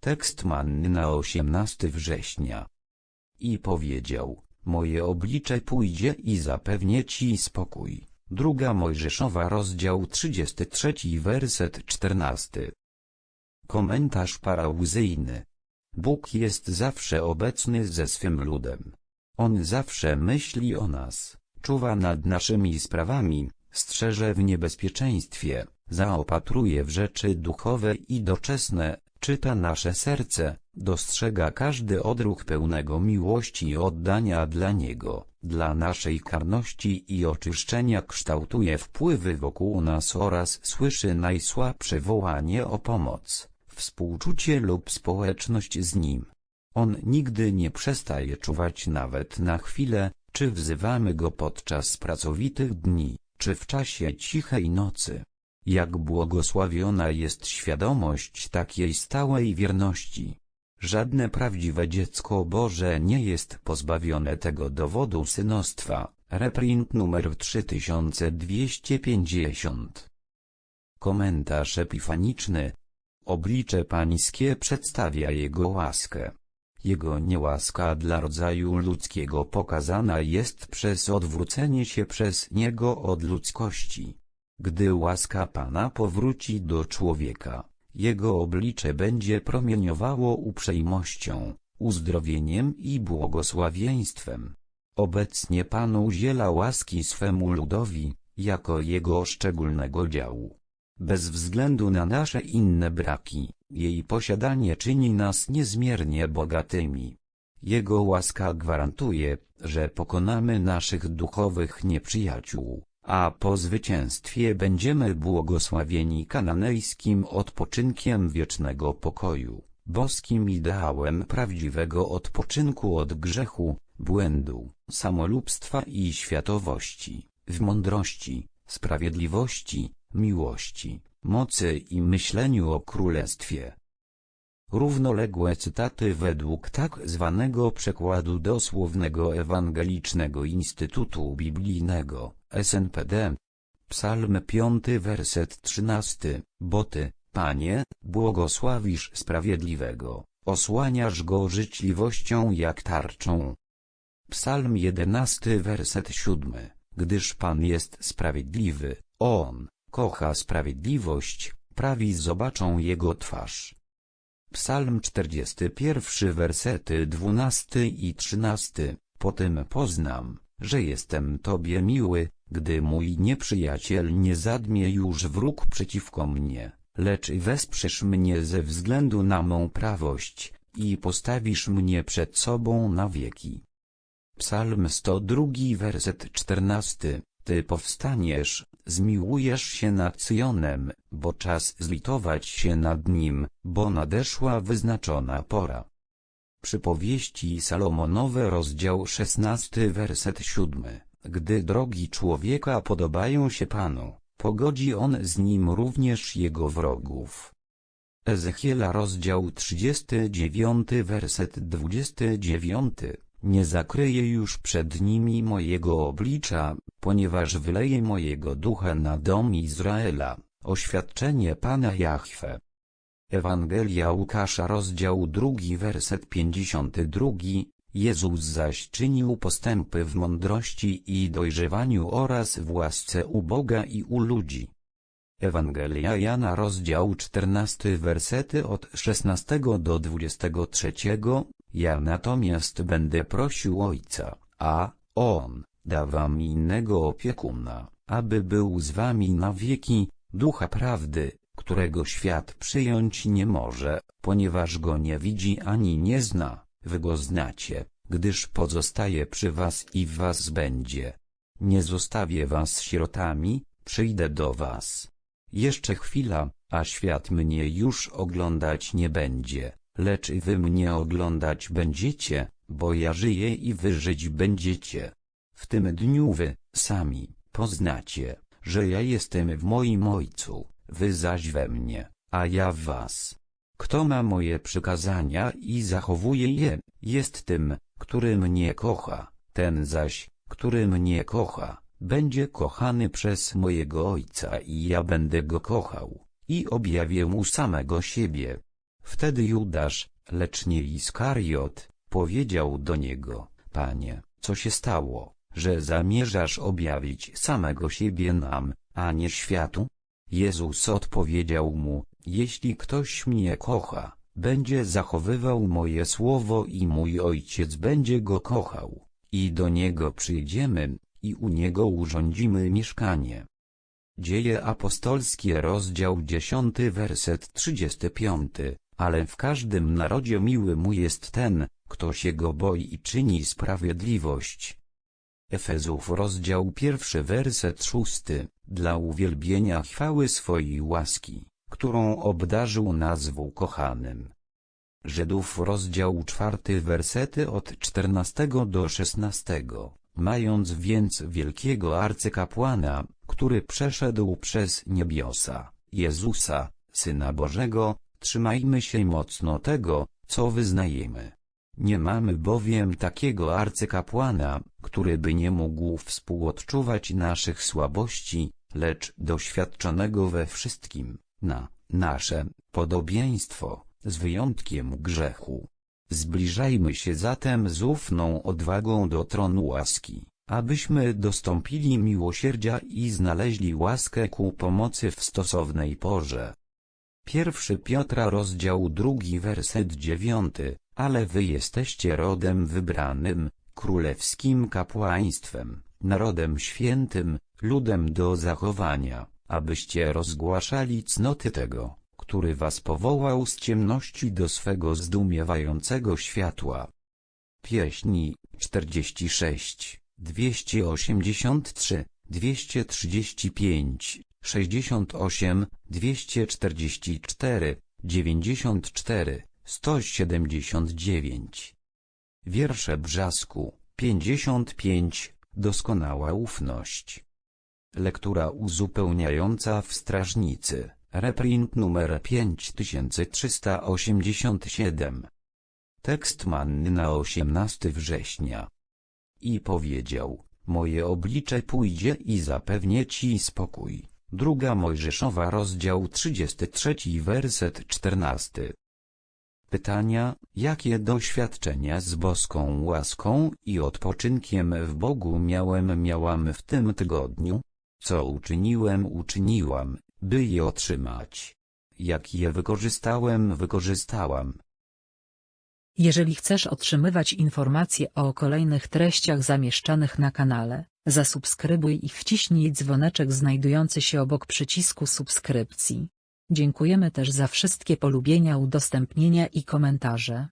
Tekst manny na 18 września. I powiedział, moje oblicze pójdzie i zapewnię ci spokój. Druga Mojżeszowa rozdział 33 werset 14. Komentarz parauzyjny. Bóg jest zawsze obecny ze swym ludem. On zawsze myśli o nas, czuwa nad naszymi sprawami, strzeże w niebezpieczeństwie, zaopatruje w rzeczy duchowe i doczesne, czyta nasze serce, dostrzega każdy odruch pełnego miłości i oddania dla Niego, dla naszej karności i oczyszczenia kształtuje wpływy wokół nas oraz słyszy najsłabsze wołanie o pomoc, współczucie lub społeczność z Nim. On nigdy nie przestaje czuwać nawet na chwilę, czy wzywamy Go podczas pracowitych dni, czy w czasie cichej nocy. Jak błogosławiona jest świadomość takiej stałej wierności. Żadne prawdziwe dziecko Boże nie jest pozbawione tego dowodu synostwa. Reprint numer 3250 Komentarz epifaniczny Oblicze pańskie przedstawia Jego łaskę. Jego niełaska dla rodzaju ludzkiego pokazana jest przez odwrócenie się przez Niego od ludzkości. Gdy łaska Pana powróci do człowieka, jego oblicze będzie promieniowało uprzejmością, uzdrowieniem i błogosławieństwem. Obecnie Pan udziela łaski swemu ludowi, jako Jego szczególnego działu. Bez względu na nasze inne braki, jej posiadanie czyni nas niezmiernie bogatymi. Jego łaska gwarantuje, że pokonamy naszych duchowych nieprzyjaciół, a po zwycięstwie będziemy błogosławieni kananejskim odpoczynkiem wiecznego pokoju, boskim ideałem prawdziwego odpoczynku od grzechu, błędu, samolubstwa i światowości, w mądrości, sprawiedliwości, miłości, mocy i myśleniu o królestwie. Równoległe cytaty według tak zwanego przekładu dosłownego Ewangelicznego Instytutu Biblijnego, SNPD. Psalm 5 werset 13, Bo Ty, Panie, błogosławisz sprawiedliwego, osłaniasz go życzliwością jak tarczą. Psalm 11 werset 7, Gdyż Pan jest sprawiedliwy, On, kocha sprawiedliwość, prawi zobaczą Jego twarz. Psalm 41 wersety 12 i 13, Potem poznam, że jestem Tobie miły, gdy mój nieprzyjaciel nie zadmie już wróg przeciwko mnie, lecz wesprzesz mnie ze względu na mą prawość, i postawisz mnie przed sobą na wieki. Psalm 102 werset 14 Ty powstaniesz, zmiłujesz się nad Syjonem, bo czas zlitować się nad nim, bo nadeszła wyznaczona pora. Przypowieści Salomonowe rozdział 16 werset 7 Gdy drogi człowieka podobają się Panu, pogodzi on z nim również jego wrogów. Ezechiela rozdział 39 werset 29 Nie zakryję już przed nimi mojego oblicza, ponieważ wyleję mojego ducha na dom Izraela. Oświadczenie Pana Jahwe. Ewangelia Łukasza rozdział 2 werset 52 Jezus zaś czynił postępy w mądrości i dojrzewaniu oraz w łasce u Boga i u ludzi. Ewangelia Jana rozdział 14 wersety od 16 do 23 Ja natomiast będę prosił Ojca, a On da wam innego opiekuna, aby był z wami na wieki, ducha prawdy, którego świat przyjąć nie może, ponieważ go nie widzi ani nie zna, wy go znacie, gdyż pozostaje przy was i w was będzie. Nie zostawię was sierotami, przyjdę do was. Jeszcze chwila, a świat mnie już oglądać nie będzie, lecz wy mnie oglądać będziecie, bo ja żyję i wy żyć będziecie. W tym dniu wy, sami, poznacie, że ja jestem w moim Ojcu, wy zaś we mnie, a ja w was. Kto ma moje przykazania i zachowuje je, jest tym, który mnie kocha, ten zaś, który mnie kocha, będzie kochany przez mojego Ojca i ja będę go kochał, i objawię mu samego siebie. Wtedy Judasz, lecz nie Iskariot, powiedział do niego, Panie, co się stało, że zamierzasz objawić samego siebie nam, a nie światu? Jezus odpowiedział mu, jeśli ktoś mnie kocha, będzie zachowywał moje słowo i mój Ojciec będzie go kochał, i do niego przyjdziemy, i u niego urządzimy mieszkanie. Dzieje apostolskie rozdział 10 werset 35, ale w każdym narodzie miły mu jest ten, kto się go boi i czyni sprawiedliwość. Efezów rozdział 1 werset 6, dla uwielbienia chwały swojej łaski, którą obdarzył nas w kochanym. Żydów rozdział 4 wersety od 14 do 16, mając więc wielkiego arcykapłana, który przeszedł przez niebiosa, Jezusa, Syna Bożego, trzymajmy się mocno tego, co wyznajemy. Nie mamy bowiem takiego arcykapłana, który by nie mógł współodczuwać naszych słabości, lecz doświadczonego we wszystkim, na nasze podobieństwo, z wyjątkiem grzechu. Zbliżajmy się zatem z ufną odwagą do tronu łaski, abyśmy dostąpili miłosierdzia i znaleźli łaskę ku pomocy w stosownej porze. Pierwszy Piotra rozdział drugi werset dziewiąty, ale wy jesteście rodem wybranym, królewskim kapłaństwem, narodem świętym, ludem do zachowania, abyście rozgłaszali cnoty tego, który was powołał z ciemności do swego zdumiewającego światła. Pieśni 46, 283, 235, 68, 244, 94, 179. Wiersze Brzasku, 55, Doskonała ufność. Lektura uzupełniająca w Strażnicy, reprint numer 5387. Tekst manny na 18 września. I powiedział, moje oblicze pójdzie i zapewnię ci spokój. Druga Mojżeszowa rozdział 33 werset 14. Pytania, jakie doświadczenia z boską łaską i odpoczynkiem w Bogu miałem miałam w tym tygodniu? Co uczyniłem uczyniłam, by je otrzymać? Jak je wykorzystałem wykorzystałam? Jeżeli chcesz otrzymywać informacje o kolejnych treściach zamieszczanych na kanale, zasubskrybuj i wciśnij dzwoneczek znajdujący się obok przycisku subskrypcji. Dziękujemy też za wszystkie polubienia, udostępnienia i komentarze.